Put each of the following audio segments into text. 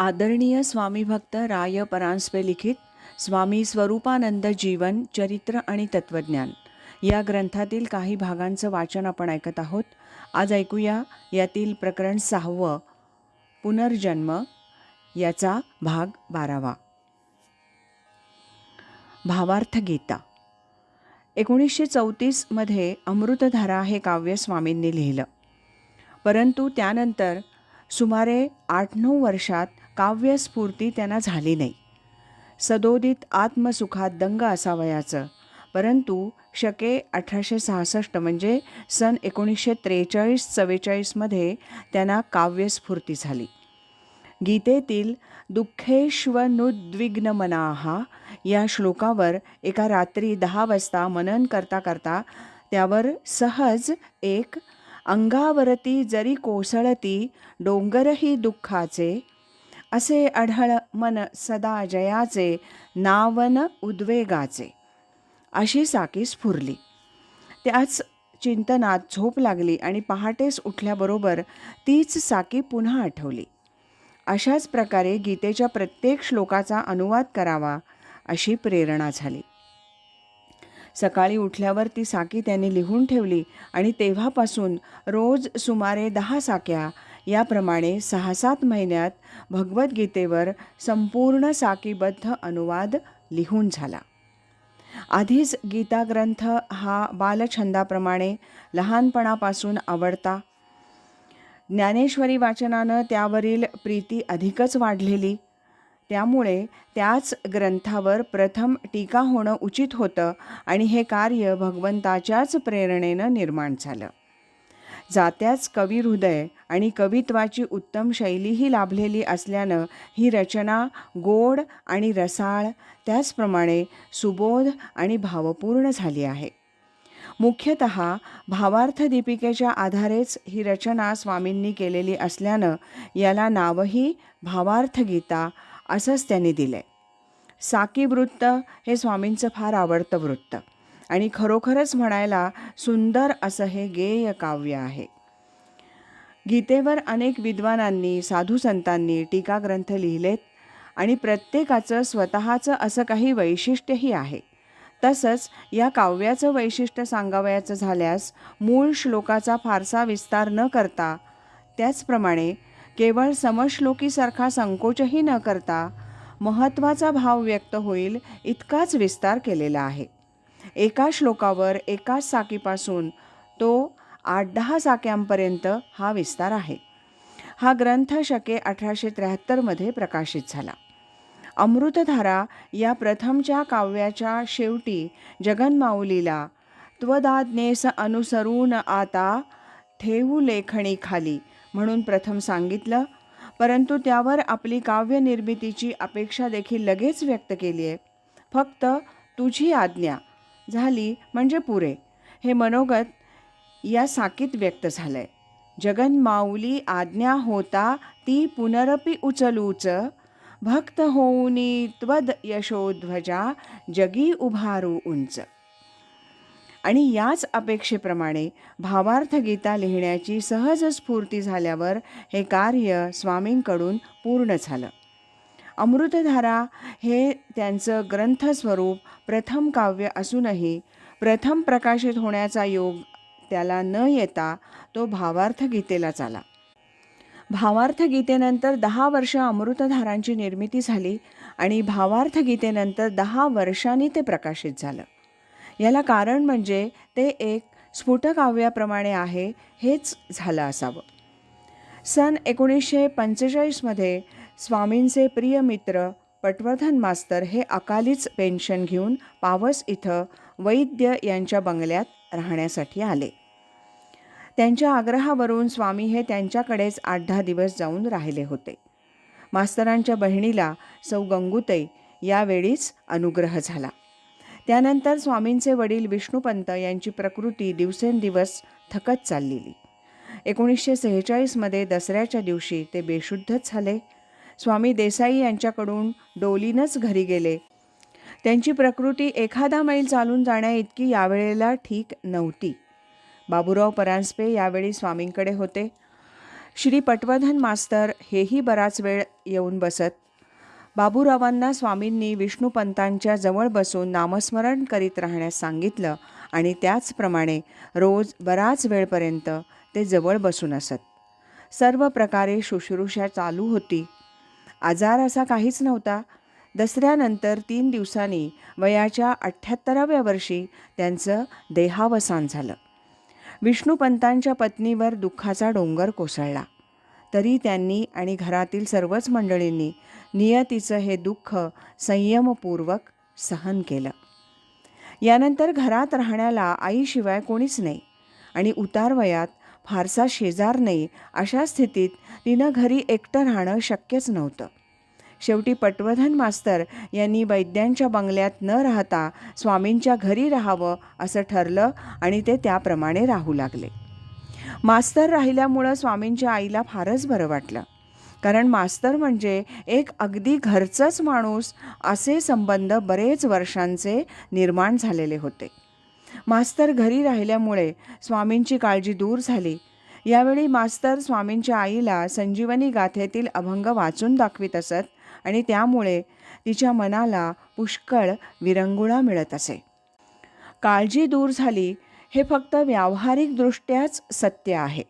आदरणीय स्वामी भक्त राय परांजपे लिखित स्वामी स्वरूपानंद जीवन चरित्र आणि तत्वज्ञान. या ग्रंथातील काही भागांचं वाचन आपण ऐकत आहोत. आज ऐकूया यातील प्रकरण सहावं पुनर्जन्म. याचा भाग बारावा. भावार्थ गीता. एकोणीसशे चौतीसमध्ये अमृतधारा हे काव्य स्वामींनी लिहिलं. परंतु त्यानंतर सुमारे आठ नऊ वर्षात काव्यस्फूर्ती त्यांना झाली नाही. सदोदित आत्मसुखात दंग असावयाचं परंतु शके अठराशे सहासष्ट म्हणजे सन एकोणीसशे त्रेचाळीस चव्वेचाळीसमध्ये त्यांना काव्यस्फूर्ती झाली. गीतेतील दुःखेश्वनुद्विग्न मनाहा या श्लोकावर एका रात्री दहा वाजता मनन करता करता त्यावर सहज एक अंगावरती जरी कोसळती डोंगरही दुःखाचे असे अढळ मन सदा जयाचे नावन उद्वेगाचे. अशी साकी स्फुरली. त्याच चिंतनात झोप लागली आणि पहाटेस उठल्याबरोबर तीच साकी पुन्हा आठवली. अशाच प्रकारे गीतेच्या प्रत्येक श्लोकाचा अनुवाद करावा अशी प्रेरणा झाली. सकाळी उठल्यावर ती साकी त्यांनी लिहून ठेवली आणि तेव्हापासून रोज सुमारे दहा साक्या याप्रमाणे सहा सात महिन्यात भगवद्गीतेवर संपूर्ण साकीबद्ध अनुवाद लिहून झाला. आधीच गीता ग्रंथ हा बालछंदाप्रमाणे लहानपणापासून आवडता. ज्ञानेश्वरी वाचनानं त्यावरील प्रीती अधिकच वाढलेली. त्यामुळे त्याच ग्रंथावर प्रथम टीका होणं उचित होतं आणि हे कार्य भगवंताच्याच प्रेरणेनं निर्माण झालं. जात्याच कवी हृदय आणि कवित्वाची उत्तम शैलीही लाभलेली असल्यानं ही रचना गोड आणि रसाळ त्याचप्रमाणे सुबोध आणि भावपूर्ण झाली आहे. मुख्यत भावार्थ दीपिकेच्या आधारेच ही रचना स्वामींनी केलेली असल्यानं याला नावही भावार्थ गीता असंच त्यांनी दिलं आहे साकी वृत्त हे स्वामींचं फार आवडतं वृत्त. आणि खरोखरच म्हणायला सुंदर असं हे गेय काव्य आहे. गीतेवर अनेक विद्वानांनी साधू संतांनी टीकाग्रंथ लिहिलेत आणि प्रत्येकाचं स्वतःचं असं काही वैशिष्ट्यही आहे. तसंच या काव्याचं वैशिष्ट्य सांगावयाचं झाल्यास मूळ श्लोकाचा फारसा विस्तार न करता त्याचप्रमाणे केवळ समश्लोकीसारखा संकोचही न करता महत्त्वाचा भाव व्यक्त होईल इतकाच विस्तार केलेला आहे. एका श्लोकावर एकाच साकीपासून तो आठ दहा साक्यांपर्यंत हा विस्तार आहे. हा ग्रंथ शके अठराशे त्र्याहत्तरमध्ये प्रकाशित झाला. अमृतधारा या प्रथमच्या काव्याच्या शेवटी जगन्माऊलीला त्वदाज्ञेस अनुसरून आता ठेवू लेखणी खाली म्हणून प्रथम सांगितलं परंतु त्यावर आपली काव्यनिर्मितीची अपेक्षा देखील लगेच व्यक्त केली आहे फक्त तुझी आज्ञा झाली म्हणजे पुरे. हे मनोगत या साकीत व्यक्त झालं आहे जगन्माऊली आज्ञा होता ती पुनरपी उचलूच. भक्त होऊनी त्वद यशोध्वजा जगी उभारू उंच. आणि याच अपेक्षेप्रमाणे भावार्थ गीता लिहिण्याची सहज स्फूर्ती झाल्यावर हे कार्य स्वामींकडून पूर्ण झालं. अमृतधारा हे त्यांचं ग्रंथस्वरूप प्रथम काव्य असूनही प्रथम प्रकाशित होण्याचा योग त्याला न येता तो भावार्थ गीतेलाच आला भावार्थ गीतेनंतर दहा वर्ष अमृतधारांची निर्मिती झाली आणि भावार्थ गीतेनंतर दहा वर्षांनी ते प्रकाशित झालं. याला कारण म्हणजे ते एक स्फुटकाव्याप्रमाणे आहे हेच झालं असावं. सन एकोणीसशे पंचेचाळीसमध्ये स्वामींचे प्रिय मित्र पटवर्धन मास्तर हे अकालीच पेन्शन घेऊन पावस इथं वैद्य यांच्या बंगल्यात राहण्यासाठी आले. त्यांच्या आग्रहावरून स्वामी हे त्यांच्याकडेच आठ दहा दिवस जाऊन राहिले होते. मास्तरांच्या बहिणीला सौ गंगुतई यावेळीच अनुग्रह झाला. त्यानंतर स्वामींचे वडील विष्णुपंत यांची प्रकृती दिवसेंदिवस थकत चाललेली. एकोणीसशे सेहेचाळीसमध्ये दसऱ्याच्या दिवशी ते बेशुद्धच झाले. स्वामी देसाई यांच्याकडून डोलीनच घरी गेले. त्यांची प्रकृती एखादा मैल चालून जाण्या इतकी यावेळेला ठीक नव्हती. बाबूराव परांजपे यावेळी स्वामींकडे होते. श्री पटवर्धन मास्तर हेही बराच वेळ येऊन बसत. बाबूरावांना स्वामींनी विष्णुपंतांच्या जवळ बसून नामस्मरण करीत राहण्यास सांगितलं आणि त्याचप्रमाणे रोज बराच वेळपर्यंत ते जवळ बसून असत. सर्व प्रकारे शुश्रूषा चालू होती. आजार असा काहीच नव्हता. दसऱ्यानंतर तीन दिवसांनी वयाच्या अठ्ठ्याहत्तराव्या वर्षी त्यांचं देहावसान झालं. विष्णुपंतांच्या पत्नीवर दुःखाचा डोंगर कोसळला. तरी त्यांनी आणि घरातील सर्वच मंडळींनी नियतीचं हे दुःख संयमपूर्वक सहन केलं. यानंतर घरात राहण्याला आईशिवाय कोणीच नाही आणि उतारवयात फारसा शेजार नाही अशा स्थितीत तिनं घरी एकटं राहणं शक्यच नव्हतं. शेवटी पटवर्धन मास्तर यांनी वैद्यांच्या बंगल्यात न राहता स्वामींच्या घरी राहावं असं ठरलं आणि ते त्याप्रमाणे राहू लागले. मास्तर राहिल्यामुळं स्वामींच्या आईला फारच बरं वाटलं. कारण मास्तर म्हणजे एक अगदी घरचंच माणूस असे संबंध बरेच वर्षांचे निर्माण झालेले होते. मास्तर घरी राहिल्यामुळे स्वामींची काळजी दूर झाली. यावेळी मास्तर स्वामींच्या आईला संजीवनी गाथेतील अभंग वाचून दाखवित असत आणि त्यामुळे तिच्या मनाला पुष्कळ विरंगुळा मिळत असे. काळजी दूर झाली हे फक्त व्यावहारिकदृष्ट्याच सत्य आहे.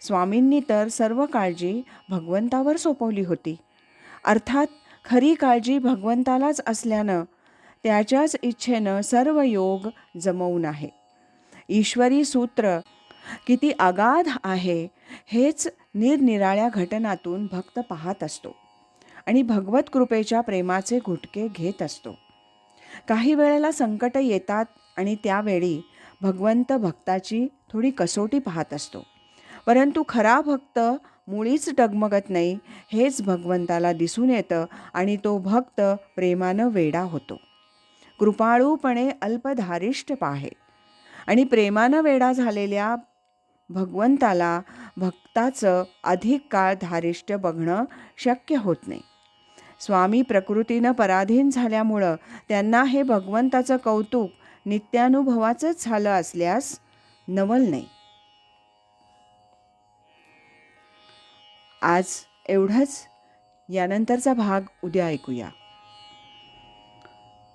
स्वामींनी तर सर्व काळजी भगवंतावर सोपवली होती. अर्थात खरी काळजी भगवंतालाच असल्यानं त्याच्याच इच्छेनं सर्व योग जमवून आहे. ईश्वरी सूत्र किती अगाध आहे हेच निरनिराळ्या घटनातून भक्त पाहत असतो आणि भगवत कृपेच्या प्रेमाचे घुटके घेत असतो. काही वेळेला संकट येतात आणि त्यावेळी भगवंत भक्ताची थोडी कसोटी पाहत असतो. परंतु खरा भक्त मुळीच डगमगत नाही हेच भगवंताला दिसून येतं आणि तो भक्त प्रेमानं वेडा होतो. कृपाळूपणे अल्पधारिष्ट पाहे. आणि प्रेमानं वेडा झालेल्या भगवंताला भक्ताचं अधिक काळ धारिष्ट बघणं शक्य होत नाही. स्वामी प्रकृतीनं पराधीन झाल्यामुळं त्यांना हे भगवंताचं कौतुक नित्यानुभवाचंच झालं असल्यास नवल नाही. आज एवढंच. यानंतरचा भाग उद्या ऐकूया.